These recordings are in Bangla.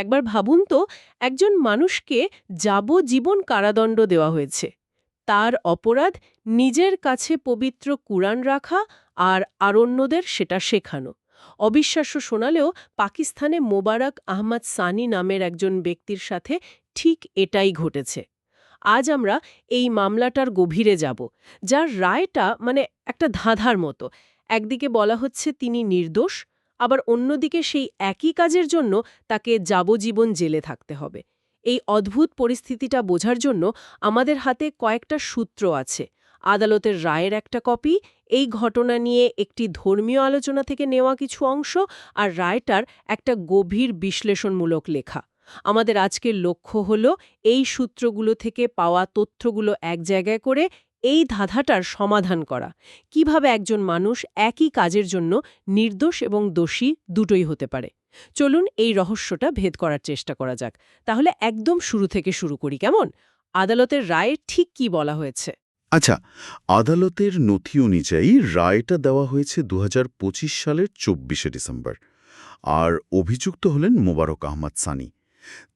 একবার ভাবুন তো, একজন মানুষকে যাবজ্জীবন কারাদণ্ড দেওয়া হয়েছে। তার অপরাধ নিজের কাছে পবিত্র কুরআন রাখা আর আরণ্যদের সেটা শেখানো। অবিশ্বাস্য শোনালেও পাকিস্তানে মোবারক আহমদ সানি নামের একজন ব্যক্তির সাথে ঠিক এটাই ঘটেছে। আজ আমরা এই মামলাটার গভীরে যাব, যার রায়টা মানে একটা ধাঁধার মতো। একদিকে বলা হচ্ছে তিনি নির্দোষ আবার অন্যদিকে সেই একই কাজের জন্য তাকে যাবজীবন জেলে থাকতে হবে। এই অদ্ভুত পরিস্থিতিটা বোঝার জন্য আমাদের হাতে কয়েকটা সূত্র আছে। আদালতের রায়ের একটা কপি, এই ঘটনা নিয়ে একটি ধর্মীয় আলোচনা থেকে নেওয়া কিছু অংশ আর রায়টার একটা গভীর বিশ্লেষণমূলক লেখা। আমাদের আজকের লক্ষ্য হল এই সূত্রগুলো থেকে পাওয়া তথ্যগুলো এক জায়গায় করে এই ধাঁধাটার সমাধান করা। কীভাবে একজন মানুষ একই কাজের জন্য নির্দোষ এবং দোষী দুটোই হতে পারে? চলুন এই রহস্যটা ভেদ করার চেষ্টা করা যাক। তাহলে একদম শুরু থেকে শুরু করি, কেমন? আদালতের রায়ে ঠিক কি বলা হয়েছে? আচ্ছা আদালতের নথি অনুযায়ী রায়টা দেওয়া হয়েছে দু হাজার পঁচিশ সালের চব্বিশে ডিসেম্বর। আর অভিযুক্ত হলেন মোবারক আহমদ সানি।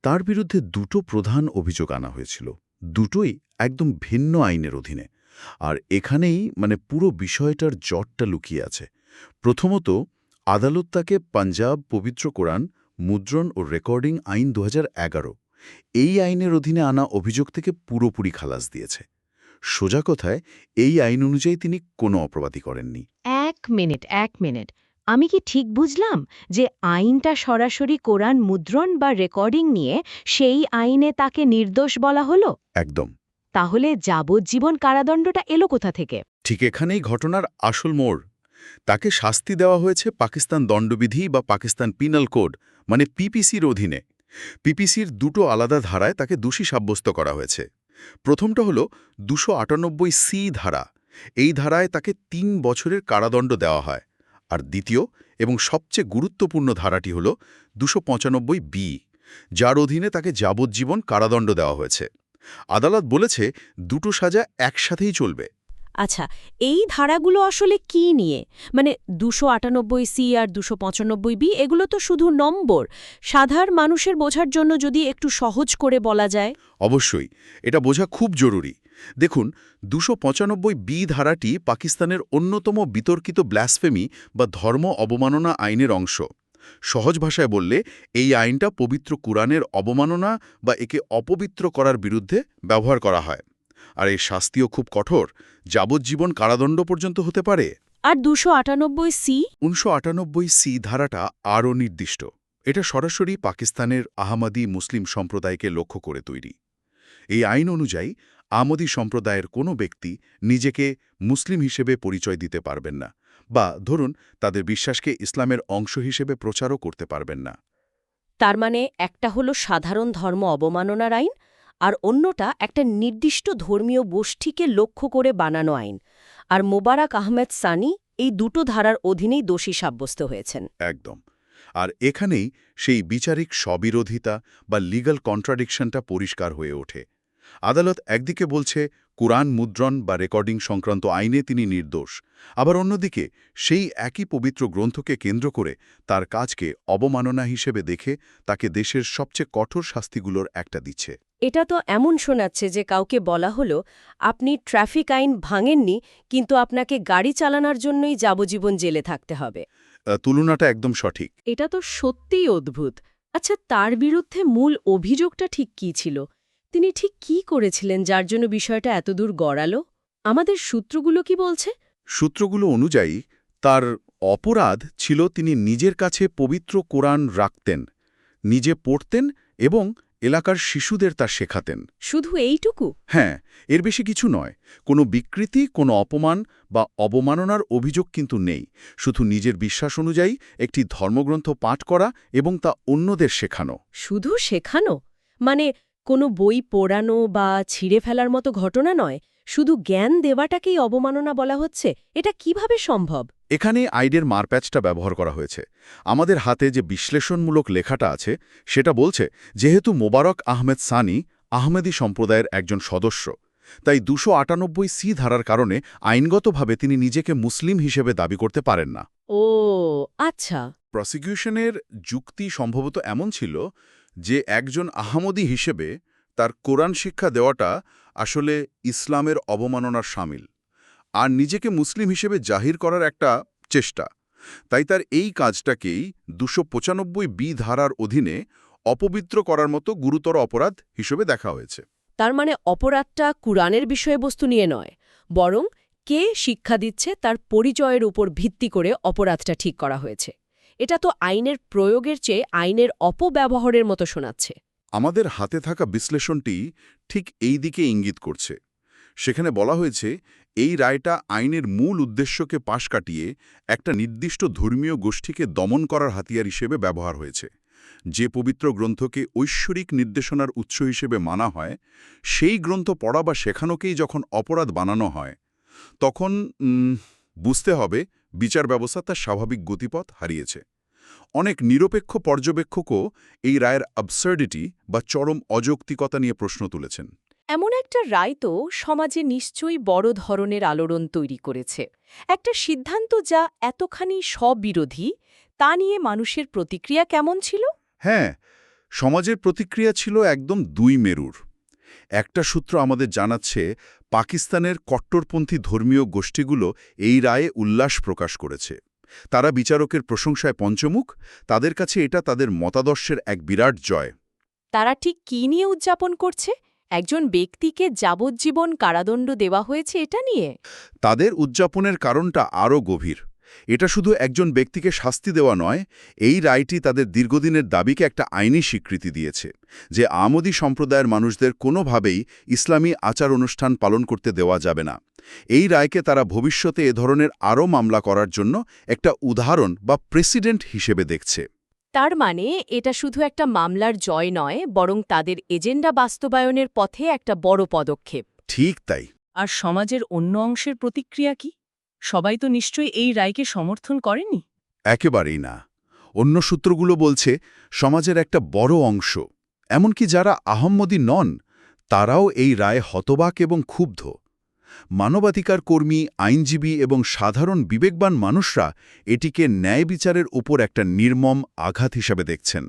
তার বিরুদ্ধে দুটো প্রধান অভিযোগ আনা হয়েছিল। দুটোই একদম ভিন্ন আইনের অধীনে। আর এখানেই মানে পুরো বিষয়টার জটটা লুকিয়ে আছে। প্রথমত আদালত তাকে পাঞ্জাব পবিত্র কোরআন মুদ্রণ ও রেকর্ডিং আইন দু হাজার এগারো এই আইনের অধীনে আনা অভিযোগ থেকে পুরোপুরি খালাস দিয়েছে। সোজা কথায় এই আইন অনুযায়ী তিনি কোনো অপরাধী করেননি। এক মিনিট এক মিনিট। আমি কি ঠিক বুঝলাম যে আইনটা সরাসরি কোরআন মুদ্রণ বা রেকর্ডিং নিয়ে সেই আইনে তাকে নির্দোষ বলা হলো? একদম। তাহলে যাবজ্জীবন কারাদণ্ডটা এলো কোথা থেকে? ঠিক এখানেই ঘটনার আসল মোড়। তাকে শাস্তি দেওয়া হয়েছে পাকিস্তান দণ্ডবিধি বা পাকিস্তান পিনাল কোড মানে পিপিসির অধীনে। পিপিসির দুটো আলাদা ধারায় তাকে দোষী সাব্যস্ত করা হয়েছে। প্রথমটা হল দুশো সি ধারা। এই ধারায় তাকে তিন বছরের কারাদণ্ড দেওয়া হয়। আর দ্বিতীয় এবং সবচেয়ে গুরুত্বপূর্ণ ধারাটি হল দুশো বি, যার অধীনে তাকে যাবজ্জীবন কারাদণ্ড দেওয়া হয়েছে। আদালত বলেছে দুটো সাজা একসাথেই চলবে। আচ্ছা এই ধারাগুলো আসলে কি নিয়ে? মানে দুশো আটানব্বই সি আর দুশো পঁচানব্বই বি এগুলো তো শুধু নম্বর। সাধারণ মানুষের বোঝার জন্য যদি একটু সহজ করে বলা যায়। অবশ্যই এটা বোঝা খুব জরুরি। দেখুন দুশো পঁচানব্বই বি ধারাটি পাকিস্তানের অন্যতম বিতর্কিত ব্ল্যাসফেমি বা ধর্ম অবমাননা আইনের অংশ। সহজ ভাষায় বললে এই আইনটা পবিত্র কুরআনের অবমাননা বা একে অপবিত্র করার বিরুদ্ধে ব্যবহার করা হয়। আর এর শাস্তিও খুব কঠোর। যাবজ্জীবন কারাদণ্ড পর্যন্ত হতে পারে। আর দুশো আটানব্বই সি? উনিশশো আটানব্বই সি ধারাটা আরও নির্দিষ্ট। এটা সরাসরি পাকিস্তানের আহমাদি মুসলিম সম্প্রদায়কে লক্ষ্য করে তৈরি। এই আইন অনুযায়ী আমদি সম্প্রদায়ের কোনো ব্যক্তি নিজেকে মুসলিম হিসেবে পরিচয় দিতে পারবেন না। বা ধরুন তাদের বিশ্বাসকে ইসলামের অংশ হিসেবে প্রচারও করতে পারবেন না। তার মানে একটা হলো সাধারণ ধর্ম অবমাননার আইন আর অন্যটা একটা নির্দিষ্ট ধর্মীয় গোষ্ঠীকে লক্ষ্য করে বানানো আইন। আর মোবারক আহমেদ সানি এই দুটো ধারার অধীনেই দোষী সাব্যস্ত হয়েছেন। একদম। আর এখানেই সেই বিচারিক স্ববিরোধিতা বা লিগাল কন্ট্রাডিকশনটা পরিষ্কার হয়ে ওঠে। আদালত একদিকে বলছে কুরআন মুদ্রণ বা রেকর্ডিং সংক্রান্ত আইনে তিনি নির্দোষ। আবার অন্যদিকে সেই একই পবিত্র গ্রন্থকে কেন্দ্র করে তার কাজকে অবমাননা হিসেবে দেখে তাকে দেশের সবচেয়ে কঠোর শাস্তিগুলোর একটা দিচ্ছে। এটা তো এমন শোনাচ্ছে যে কাউকে বলা হলো আপনি ট্রাফিক আইন ভাঙেননি কিন্তু আপনাকে গাড়ি চালানোর জন্যই যাবজীবন জেলে থাকতে হবে। তুলনাটা একদম সঠিক। এটা তো সত্যিই অদ্ভুত। আচ্ছা তার বিরুদ্ধে মূল অভিযোগটা ঠিক কি ছিল? তিনি ঠিক কি করেছিলেন যার জন্য বিষয়টা এতদূর গড়ালো? আমাদের সূত্রগুলো কি বলছে? সূত্রগুলো অনুযায়ী তার অপরাধ ছিল তিনি নিজের কাছে পবিত্র কোরআন রাখতেন নিজে পড়তেন এবং এলাকার শিশুদের তা শেখাতেন। শুধু এইটুকু? হ্যাঁ এর বেশি কিছু নয় কোনো বিকৃতি কোনো অপমান বা অবমাননার অভিযোগ কিন্তু নেই শুধু নিজের বিশ্বাস অনুযায়ী একটি ধর্মগ্রন্থ পাঠ করা এবং তা অন্যদের শেখানো। শুধু শেখানো? মানে কোনো বই পোড়ানো বা ছিঁড়ে ফেলার মতো ঘটনা নয় শুধু জ্ঞান দেওয়াটাকেই অবমাননা বলা হচ্ছে। এটা কীভাবে সম্ভব? এখানে আইডের মারপ্যাচটা ব্যবহার করা হয়েছে। আমাদের হাতে যে বিশ্লেষণমূলক লেখাটা আছে সেটা বলছে যেহেতু মোবারক আহমেদ সানি আহমেদি সম্প্রদায়ের একজন সদস্য তাই দুশো আটানব্বই সি ধারার কারণে আইনগতভাবে তিনি নিজেকে মুসলিম হিসেবে দাবি করতে পারেন না। ও আচ্ছা। প্রসিকিউশনের যুক্তি সম্ভবত এমন ছিল যে একজন আহমদি হিসেবে তার কোরআন শিক্ষা দেওয়াটা আসলে ইসলামের অবমাননার সামিল। আর নিজেকে মুসলিম হিসেবে জাহির করার একটা চেষ্টা। তাই তার এই কাজটাকেই দুশো পঁচানব্বই বি ধারার অধীনে অপবিত্র করার মতো গুরুতর অপরাধ হিসেবে দেখা হয়েছে। তার মানে অপরাধটা কুরআনের বিষয়বস্তু নিয়ে নয়, বরং কে শিক্ষা দিচ্ছে তার পরিচয়ের উপর ভিত্তি করে অপরাধটা ঠিক করা হয়েছে। এটা তো আইনের প্রয়োগের চেয়ে আইনের অপব্যবহারের মতো শোনাচ্ছে। আমাদের হাতে থাকা বিশ্লেষণটি ঠিক এই দিকে ইঙ্গিত করছে। সেখানে বলা হয়েছে, এই রায়টা আইনের মূল উদ্দেশ্যকে পাশ কাটিয়ে একটা নির্দিষ্ট ধর্মীয় গোষ্ঠীকে দমন করার হাতিয়ার হিসেবে ব্যবহার হয়েছে। যে পবিত্র গ্রন্থকে ঐশ্বরিক নির্দেশনার উৎস হিসেবে মানা হয়, সেই গ্রন্থ পড়া বা শেখানোকেই যখন অপরাধ বানানো হয়, তখন বুঝতে হবে বিচার ব্যবস্থা তার স্বাভাবিক গতিপথ হারিয়েছে। অনেক নিরপেক্ষ পর্যবেক্ষকও এই রায়ের অবসার্ডিটি বা চরম অযৌক্তিকতা নিয়ে প্রশ্ন তুলেছেন। এমন একটা রায় তো সমাজে নিশ্চয়ই বড় ধরনের আলোড়ন তৈরি করেছে। একটা সিদ্ধান্ত যা এতখানি স্ববিরোধী তা নিয়ে মানুষের প্রতিক্রিয়া কেমন ছিল? হ্যাঁ সমাজের প্রতিক্রিয়া ছিল একদম দুই মেরুর। একটা সূত্র আমাদের জানাচ্ছে পাকিস্তানের কট্টরপন্থী ধর্মীয় গোষ্ঠীগুলো এই রায়ে উল্লাস প্রকাশ করেছে। তারা বিচারকের প্রশংসায় পঞ্চমুখ তাদের কাছে এটা তাদের মতাদর্শের এক বিরাট জয়। তারা ঠিক কী নিয়ে উদযাপন করছে? একজন ব্যক্তিকে যাবজ্জীবন কারাদণ্ড দেওয়া হয়েছে এটা নিয়ে? তাদের উদযাপনের কারণটা আরও গভীর। এটা শুধু একজন ব্যক্তিকে শাস্তি দেওয়া নয় এই রায়টি তাদের দীর্ঘদিনের দাবিকে একটা আইনি স্বীকৃতি দিয়েছে যে আমদি সম্প্রদায়ের মানুষদের কোনোভাবেই ইসলামী আচার অনুষ্ঠান পালন করতে দেওয়া যাবে না। এই রায়কে তারা ভবিষ্যতে এ ধরনের আরও মামলা করার জন্য একটা উদাহরণ বা প্রেসিডেন্ট হিসেবে দেখছে। তার মানে এটা শুধু একটা মামলার জয় নয় বরং তাদের এজেন্ডা বাস্তবায়নের পথে একটা বড় পদক্ষেপ। ঠিক তাই। আর সমাজের অন্য অংশের প্রতিক্রিয়া কি? সবাই তো নিশ্চয়ই এই রায়কে সমর্থন করেনি? একেবারেই না। অন্য সূত্রগুলো বলছে, সমাজের একটা বড় অংশ, এমনকি যারা আহম্মদী নন, তারাও এই রায় হতবাক এবং ক্ষুব্ধ। মানবাধিকার কর্মী, আইনজীবী এবং সাধারণ বিবেকবান মানুষরা এটিকে ন্যায় বিচারের উপর একটা নির্মম আঘাত হিসাবে দেখছেন।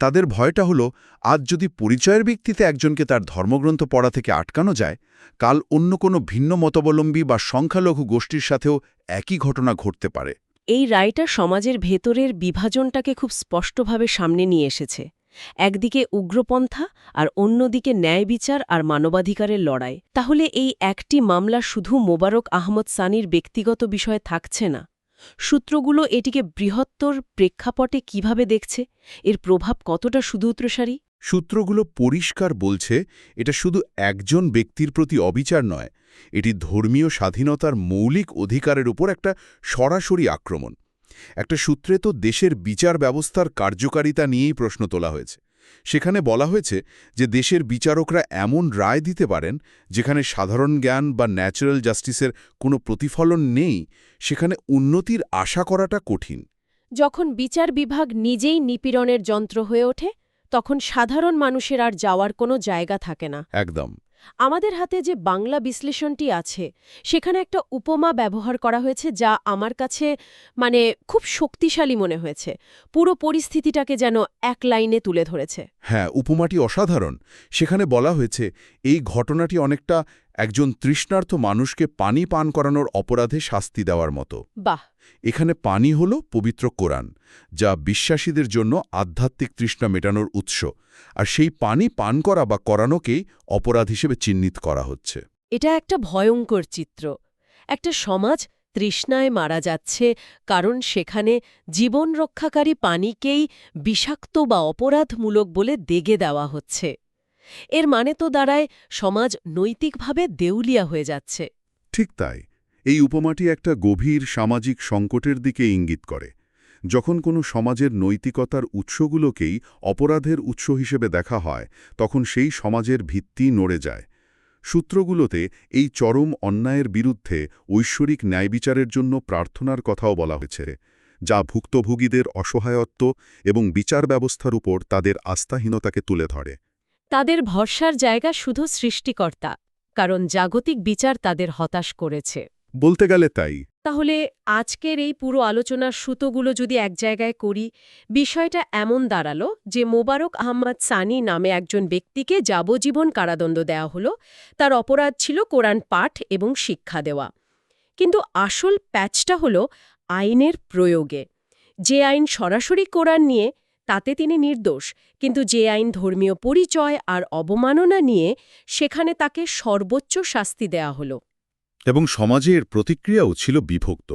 তাদের ভয়টা হলো, আজ যদি পরিচয়ের ভিত্তিতে একজনকে তার ধর্মগ্রন্থ পড়া থেকে আটকানো যায়, কাল অন্য কোনো ভিন্ন মতাবলম্বী বা সংখ্যালঘু গোষ্ঠীর সাথেও একই ঘটনা ঘটতে পারে। এই রায়টা সমাজের ভেতরের বিভাজনটাকে খুব স্পষ্টভাবে সামনে নিয়ে এসেছে। একদিকে উগ্রপন্থা আর অন্যদিকে ন্যায় বিচার আর মানবাধিকারের লড়াই। তাহলে এই একটি মামলা শুধু মোবারক আহমদ সানির ব্যক্তিগত বিষয়ে থাকছে না? সূত্রগুলো এটিকে বৃহত্তর প্রেক্ষাপটে কীভাবে দেখছে? এর প্রভাব কতটা সুদূত্রসারী সূত্রগুলো পরিষ্কার বলছে, এটা শুধু একজন ব্যক্তির প্রতি অবিচার নয়, এটি ধর্মীয় স্বাধীনতার মৌলিক অধিকারের উপর একটা সরাসরি আক্রমণ। একটা সূত্রে তো দেশের বিচার ব্যবস্থার কার্যকারিতা নিয়েই প্রশ্ন তোলা হয়েছে। সেখানে বলা হয়েছে যে দেশের বিচারকরা এমন রায় দিতে পারেন যেখানে সাধারণ জ্ঞান বা ন্যাচারাল জাস্টিসের কোনো প্রতিফলন নেই সেখানে উন্নতির আশা করাটা কঠিন। যখন বিচার বিভাগ নিজেই নিপীড়নের যন্ত্র হয়ে ওঠে তখন সাধারণ মানুষের আর যাওয়ার কোনো জায়গা থাকে না। একদম। আমাদের হাতে যে বাংলা বিশ্লেষণটি আছে, সেখানে একটা উপমা ব্যবহার করা হয়েছে যা আমার কাছে মানে খুব শক্তিশালী মনে হয়েছে। পুরো পরিস্থিতিটাকে যেন এক লাইনে তুলে ধরেছে। হ্যাঁ উপমাটি অসাধারণ। সেখানে বলা হয়েছে, এই ঘটনাটি অনেকটা একজন তৃষ্ণার্থ মানুষকে পানি পান করানোর অপরাধে শাস্তি দেওয়ার মতো। বাহ! এখানে পানি হল পবিত্র কোরআন যা বিশ্বাসীদের জন্য আধ্যাত্মিক তৃষ্ণা মেটানোর উৎস আর সেই পানি পান করা বা করানোকেই অপরাধ হিসেবে চিহ্নিত করা হচ্ছে। এটা একটা ভয়ঙ্কর চিত্র। একটা সমাজ তৃষ্ণায় মারা যাচ্ছে কারণ সেখানে জীবন রক্ষাকারী পানিকেই বিষাক্ত বা অপরাধমূলক বলে দেগে দেওয়া হচ্ছে। এর মানে তো দাঁড়ায় সমাজ নৈতিকভাবে দেউলিয়া হয়ে যাচ্ছে। ঠিক তাই। এই উপমাটি একটা গভীর সামাজিক সংকটের দিকে ইঙ্গিত করে। যখন কোনো সমাজের নৈতিকতার উৎসগুলোকেই অপরাধের উৎস হিসেবে দেখা হয়, তখন সেই সমাজের ভিত্তি নড়ে যায়। সূত্রগুলোতে এই চরম অন্যায়ের বিরুদ্ধে ঐশ্বরিক ন্যায়বিচারের জন্য প্রার্থনার কথাও বলা হয়েছে, যা ভুক্তভোগীদের অসহায়ত্ব এবং বিচার ব্যবস্থার উপর তাদের আস্থাহীনতাকে তুলে ধরে। তাদের ভরসার জায়গা শুধু সৃষ্টিকর্তা কারণ জাগতিক বিচার তাদের হতাশ করেছে। বলতে গেলে তাই। তাহলে আজকের এই পুরো আলোচনার সুতোগুলো যদি এক জায়গায় করি বিষয়টা এমন দাঁড়াল যে মোবারক আহমদ সানি নামে একজন ব্যক্তিকে যাবজীবন কারাদণ্ড দেওয়া হলো তার অপরাধ ছিল কোরআন পাঠ এবং শিক্ষা দেওয়া। কিন্তু আসল প্যাচটা হলো আইনের প্রয়োগে। যে আইন সরাসরি কোরআন নিয়ে তাতে তিনি নির্দোষ, কিন্তু যে আইন ধর্মীয় পরিচয় আর অবমাননা নিয়ে সেখানে তাকে সর্বোচ্চ শাস্তি দেয়া হলো। এবং সমাজে এর প্রতিক্রিয়াও ছিল বিভক্ত।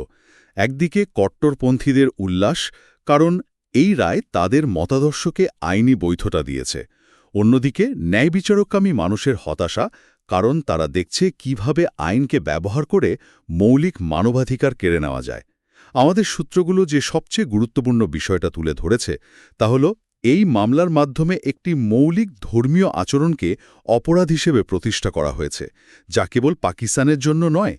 একদিকে কট্টরপন্থীদের উল্লাস, কারণ এই রায় তাদের মতাদর্শকে আইনি বৈধতা দিয়েছে। অন্যদিকে ন্যায় বিচারকামী মানুষের হতাশা, কারণ তারা দেখছে কীভাবে আইনকে ব্যবহার করে মৌলিক মানবাধিকার কেড়ে নেওয়া যায়। আমাদের সূত্রগুলো যে সবচেয়ে গুরুত্বপূর্ণ বিষয়টা তুলে ধরেছে, তা হল এই মামলার মাধ্যমে একটি মৌলিক ধর্মীয় আচরণকে অপরাধ হিসেবে প্রতিষ্ঠা করা হয়েছে, যা কেবল পাকিস্তানের জন্য নয়,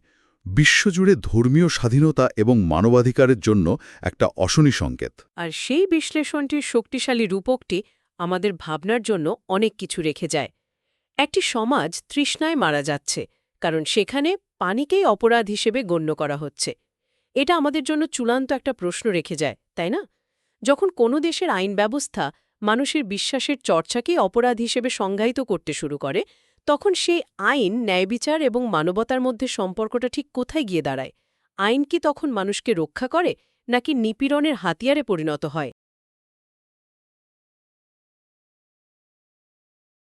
বিশ্বজুড়ে ধর্মীয় স্বাধীনতা এবং মানবাধিকারের জন্য একটা অশনি সংকেত। আর সেই বিশ্লেষণটির শক্তিশালী রূপকটি আমাদের ভাবনার জন্য অনেক কিছু রেখে যায়। একটি সমাজ তৃষ্ণায় মারা যাচ্ছে, কারণ সেখানে পানিকেই অপরাধ হিসেবে গণ্য করা হচ্ছে। এটা আমাদের জন্য চূড়ান্ত একটা প্রশ্ন রেখে যায়, তাই না? যখন কোনো দেশের আইন ব্যবস্থা মানুষের বিশ্বাসের চর্চাকে অপরাধ হিসেবে সংজ্ঞায়িত করতে শুরু করে, তখন সেই আইন ন্যায়বিচার এবং মানবতার মধ্যে সম্পর্কটা ঠিক কোথায় গিয়ে দাঁড়ায়? আইন কি তখন মানুষকে রক্ষা করে, নাকি নিপীড়নের হাতিয়ারে পরিণত হয়?